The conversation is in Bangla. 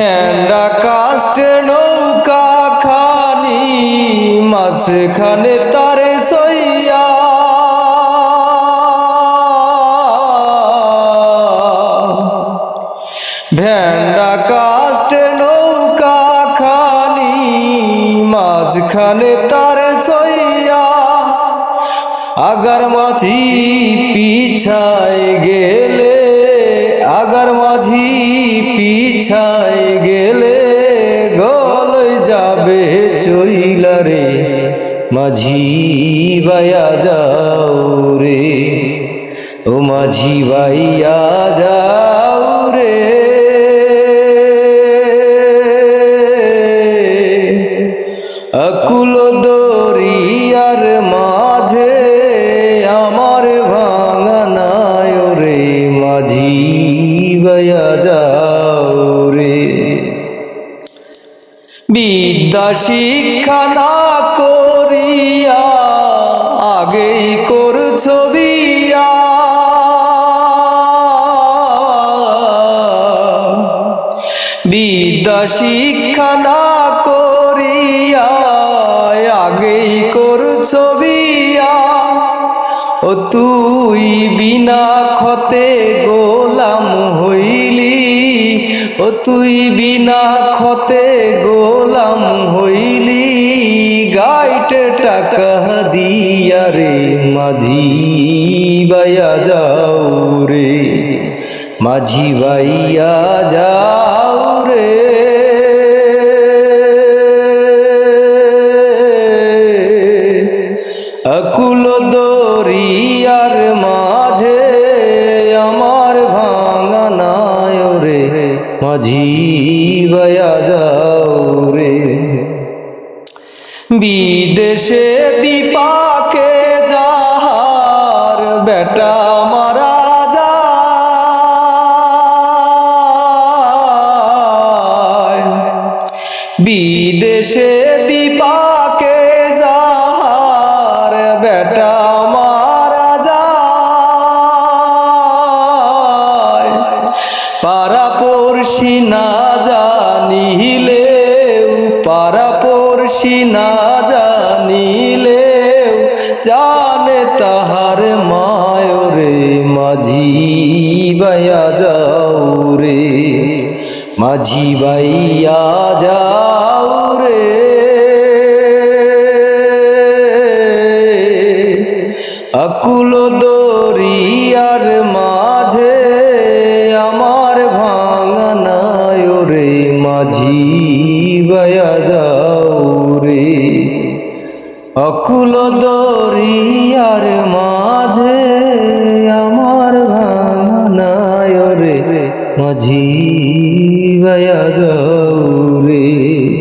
ভেন্ডা কাস্টে নৌকা খানি, মাঝখানে তারে সইয়া। ভেন্ডা কাস্টে নৌকা খানি, মাঝখানে তারে সইয়া। আগার মাঝি পিছায় গেলে, আগার মাঝি পিছায় চইলা রে মাঝি বাইয়া যাও রে। ও মাঝি বাইয়া যাও বিদ্যা শিক্ষা না করিয়া আগেই করছ বিয়া। বিদ্যা শিক্ষা না করিয়া আগেই করছ বিয়া। ও তুই বিনা খতে গোলাম হইলি, ও তুই বিনা খতে টাকা দিয়া রে মাঝি বাইয়া যাও রে। মাঝি বাইয়া যাও রে। আকুল দরিয়ার মাঝে আমার ভাঙানায় রে। মাঝি বয়া যাও রে। বিদেশে বিপাকে যাহার বেটা মারা যায়। বিদেশে বিপাকে যাহার বেটা মারা যায়। পারা পড়শি না জানিলেও পারা পড়শি না জানে তাহার মায়রে, মাঝি বাইয়া যাও রে। মাঝি বাইয়া যাও রে। আকুল দরিয়ার মাঝে আমার ভাঙানায় রে, মাঝি বয়া যাও অকুল দরিয়ার মাঝে আমার ভাঙানায় রে মাঝি ভাইয়া যাও রে।